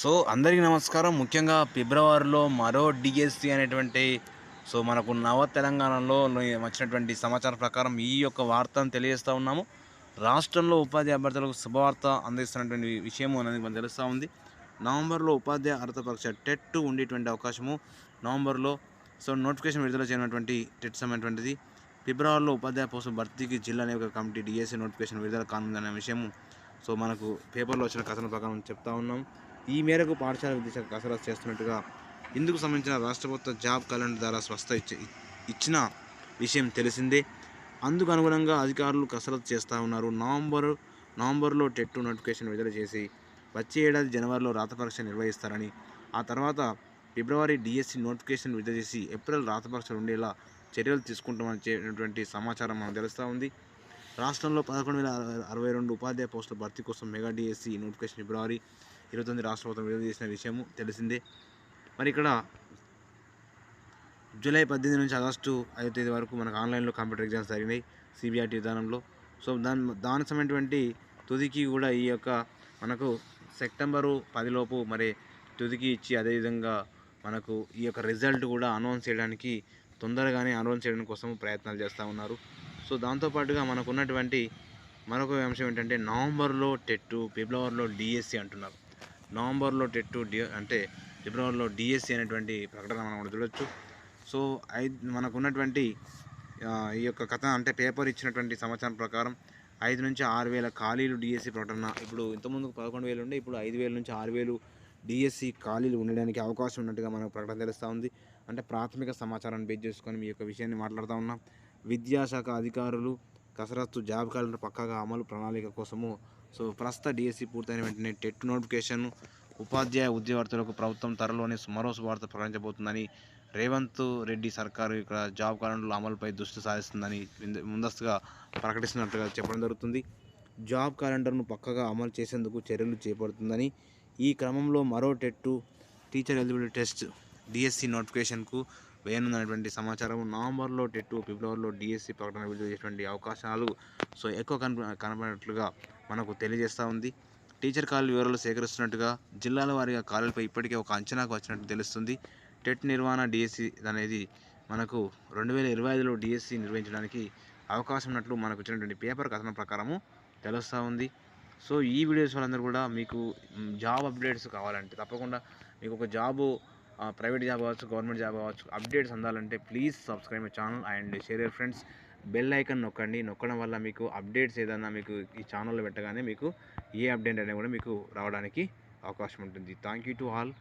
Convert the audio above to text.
So అందరికీ నమస్కారం. ముఖ్యంగా ఫిబ్రవరిలో మరో డిఎస్సి అనేటువంటి సో మనకు నవ తెలంగాణలో వచ్చినటువంటి సమాచారం ప్రకారం ఈ యొక్క వార్తను తెలియజేస్తూ ఉన్నాము. రాష్ట్రంలో ఉపాధి అభ్యర్థులకు శుభవార్త అందిస్తున్నటువంటి విషయం అనేది మనకు తెలుస్తూ ఉంది. నవంబర్లో ఉపాధ్యాయ అర్హత పరీక్ష టెట్ ఉండేటువంటి అవకాశము. నవంబర్లో సో నోటిఫికేషన్ విడుదల చేయనటువంటి టెట్ అనేటువంటిది. ఫిబ్రవరిలో ఉపాధ్యాయ పోస్టు భర్తీకి జిల్లా నియోజక కమిటీ డిఎస్సి నోటిఫికేషన్ విడుదల కానుందనే విషయము సో మనకు పేపర్లో వచ్చిన కథన ప్రకారం చెప్తా ఉన్నాం. ఈ మేరకు పాఠశాల విద్యాశాఖ కసరత్తు చేస్తున్నట్టుగా ఇందుకు సంబంధించిన రాష్ట్ర ప్రభుత్వ జాబ్ క్యాలెండర్ ద్వారా స్వస్థ ఇచ్చి ఇచ్చిన విషయం తెలిసిందే. అందుకు అనుగుణంగా అధికారులు కసరత్తు చేస్తూ ఉన్నారు. నవంబర్ నవంబర్లో టెట్ నోటిఫికేషన్ విడుదల చేసి వచ్చే ఏడాది జనవరిలో రాత పరీక్ష నిర్వహిస్తారని ఆ తర్వాత ఫిబ్రవరి డిఎస్సి నోటిఫికేషన్ విడుదల చేసి ఏప్రిల్ రాత పరీక్షలు ఉండేలా చర్యలు తీసుకుంటామని చెప్పినటువంటి సమాచారం మనకు తెలుస్తూ ఉంది. రాష్ట్రంలో పదకొండు వేల అరవై రెండు ఉపాధ్యాయ పోస్టుల భర్తీ కోసం మెగా డిఎస్సి నోటిఫికేషన్ ఫిబ్రవరి ఇరవై తొమ్మిది రాష్ట్ర ప్రభుత్వం విడుదల చేసిన విషయము తెలిసిందే. మరి ఇక్కడ జూలై పద్దెనిమిది నుంచి ఆగస్టు ఐదో తేదీ వరకు మనకు ఆన్లైన్లో కంప్యూటర్ ఎగ్జామ్స్ జరిగినాయి సిబిఐటి విధానంలో. సో దాని దాని సంబంధించినటువంటి తుదికి కూడా ఈ యొక్క మనకు సెప్టెంబరు పదిలోపు మరి తుదికి ఇచ్చి అదేవిధంగా మనకు ఈ యొక్క రిజల్ట్ కూడా అనౌన్స్ చేయడానికి తొందరగానే అనౌన్స్ చేయడం కోసం ప్రయత్నాలు చేస్తూ ఉన్నారు. సో దాంతోపాటుగా మనకు ఉన్నటువంటి మరొక అంశం ఏంటంటే నవంబర్లో టెట్ ఫిబ్రవరిలో డిఎస్సి అంటున్నారు. నవంబర్లో టెట్ డి అంటే ఫిబ్రవరిలో డిఎస్సి అనేటువంటి ప్రకటన మనం కూడా చూడొచ్చు. సో ఐ మనకున్నటువంటి ఈ యొక్క కథ అంటే పేపర్ ఇచ్చినటువంటి సమాచారం ప్రకారం ఐదు నుంచి ఆరు వేల ఖాళీలు డిఎస్సి ప్రకటన. ఇప్పుడు ఇంతకుముందు పదకొండు వేలు ఉండే ఇప్పుడు ఐదు వేల నుంచి ఆరు వేలు డిఎస్సి ఖాళీలు ఉండడానికి అవకాశం ఉన్నట్టుగా మనకు ప్రకటన తెలుస్తూ ఉంది. అంటే ప్రాథమిక సమాచారాన్ని బేస్ చేసుకొని మీ యొక్క విషయాన్ని మాట్లాడుతూ ఉన్నాం. విద్యాశాఖ అధికారులు కసరత్తు జాబ్ క్యాలెండర్ పక్కగా అమలు ప్రణాళిక కోసము సో ప్రస్తుత డిఎస్సి పూర్తయిన వెంటనే టెట్ నోటిఫికేషన్ ఉపాధ్యాయ ఉద్యోగార్థులకు ప్రభుత్వం త్వరలోనే మరో శుభార్త ప్రకటించబోతుందని రేవంత్ రెడ్డి సర్కారు ఇక్కడ జాబ్ కార్డుల అమలుపై దృష్టి సాధిస్తుందని ముందస్తుగా ప్రకటిస్తున్నట్టుగా చెప్పడం జరుగుతుంది. జాబ్ క్యాలెండర్ను పక్కగా అమలు చేసేందుకు చర్యలు చేపడుతుందని ఈ క్రమంలో మరో TET teacher eligibility test DSC నోటిఫికేషన్కు వేయనున్నటువంటి సమాచారం నవంబర్లో టెట్టు ఫిబ్రవరిలో డిఎస్సి ప్రకటన విడుదల చేసేటువంటి అవకాశాలు సో ఎక్కువ కనప కనపడినట్లుగా మనకు తెలియజేస్తూ ఉంది. టీచర్ కాలు వివరాలు సేకరిస్తున్నట్టుగా జిల్లాల వారీగా ఖాళీలపై ఇప్పటికే ఒక అంచనాకు వచ్చినట్టు తెలుస్తుంది. టెట్ నిర్వహణ డిఎస్సి అనేది మనకు రెండు వేల ఇరవై ఐదులో డిఎస్సి నిర్వహించడానికి అవకాశం ఉన్నట్లు మనకు వచ్చినటువంటి పేపర్ కథనం ప్రకారము తెలుస్తూ ఉంది. సో ఈ వీడియోస్ వాళ్ళందరూ కూడా మీకు జాబ్ అప్డేట్స్ కావాలంటే తప్పకుండా మీకు ఒక జాబు ప్రైవేట్ జాబ్ కావచ్చు గవర్నమెంట్ జాబ్ అవ్వచ్చు అప్డేట్స్ అందాలంటే please subscribe my channel and share your friends bell icon నొక్కండి. నొక్కడం వల్ల మీకు అప్డేట్స్ ఏదైనా మీకు ఈ ఛానల్లో పెట్టగానే మీకు ఏ అప్డేట్ అయినా కూడా మీకు రావడానికి అవకాశం ఉంటుంది. Thank you to all